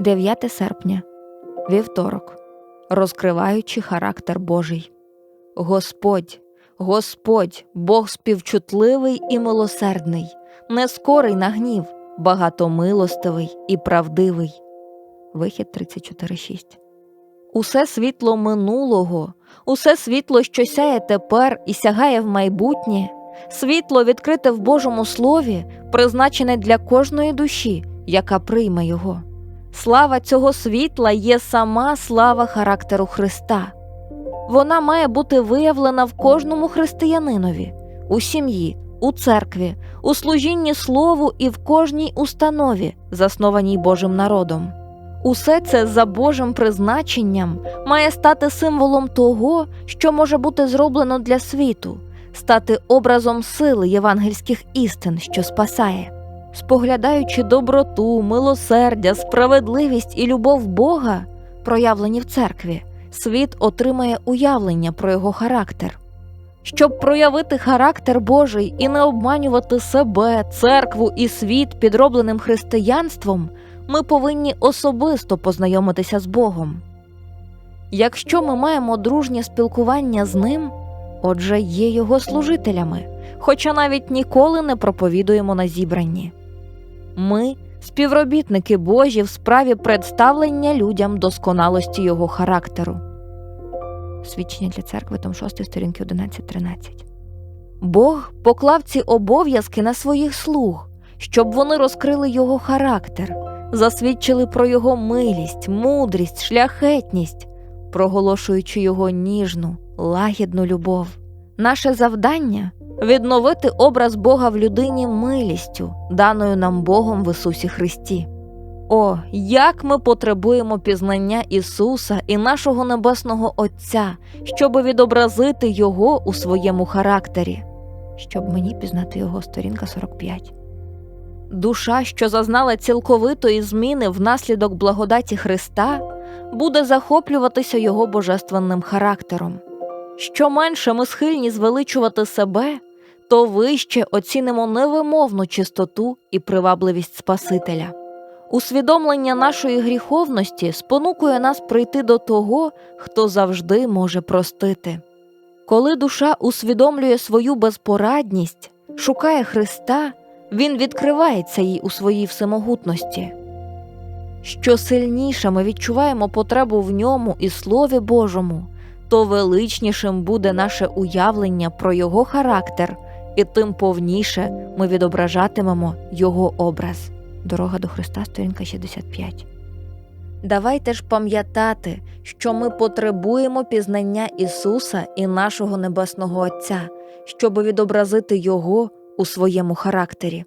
9 серпня, вівторок, розкриваючи характер Божий. Господь, Господь, Бог співчутливий і милосердний, не скорий на гнів, багатомилостивий і правдивий. Вихід 34.6. Усе світло минулого, усе світло, що сяє тепер і сягає в майбутнє, світло відкрите в Божому Слові, призначене для кожної душі, яка прийме його. Слава цього світла є сама слава характеру Христа. Вона має бути виявлена в кожному християнинові, у сім'ї, у церкві, у служінні слову і в кожній установі, заснованій Божим народом. Усе це за Божим призначенням має стати символом того, що може бути зроблено для світу, стати образом сили євангельських істин, що спасає. Споглядаючи доброту, милосердя, справедливість і любов Бога, проявлені в церкві, світ отримає уявлення про його характер. Щоб проявити характер Божий і не обманювати себе, церкву і світ підробленим християнством, ми повинні особисто познайомитися з Богом. Якщо ми маємо дружнє спілкування з ним, отже, є його служителями, хоча навіть ніколи не проповідуємо на зібранні. Ми співробітники Божі в справі представлення людям досконалості його характеру. Свідчення для церкви, том 6, сторінки 11-13. Бог поклав ці обов'язки на своїх слуг, щоб вони розкрили його характер, засвідчили про його милість, мудрість, шляхетність, проголошуючи його ніжну, лагідну любов. Наше завдання відновити образ Бога в людині милістю, даною нам Богом в Ісусі Христі. О, як ми потребуємо пізнання Ісуса і нашого Небесного Отця, щоб відобразити Його у своєму характері, щоб мені пізнати Його сторінка 45. Душа, що зазнала цілковитої зміни внаслідок благодаті Христа, буде захоплюватися Його божественним характером. Що менше ми схильні звеличувати себе, то вище оцінимо невимовну чистоту і привабливість Спасителя. Усвідомлення нашої гріховності спонукує нас прийти до того, хто завжди може простити. Коли душа усвідомлює свою безпорадність, шукає Христа, Він відкривається їй у своїй всемогутності. Що сильніше ми відчуваємо потребу в ньому і Слові Божому, то величнішим буде наше уявлення про Його характер, і тим повніше ми відображатимемо Його образ. Дорога до Христа, сторінка 65. Давайте ж пам'ятати, що ми потребуємо пізнання Ісуса і нашого Небесного Отця, щоб відобразити Його у своєму характері.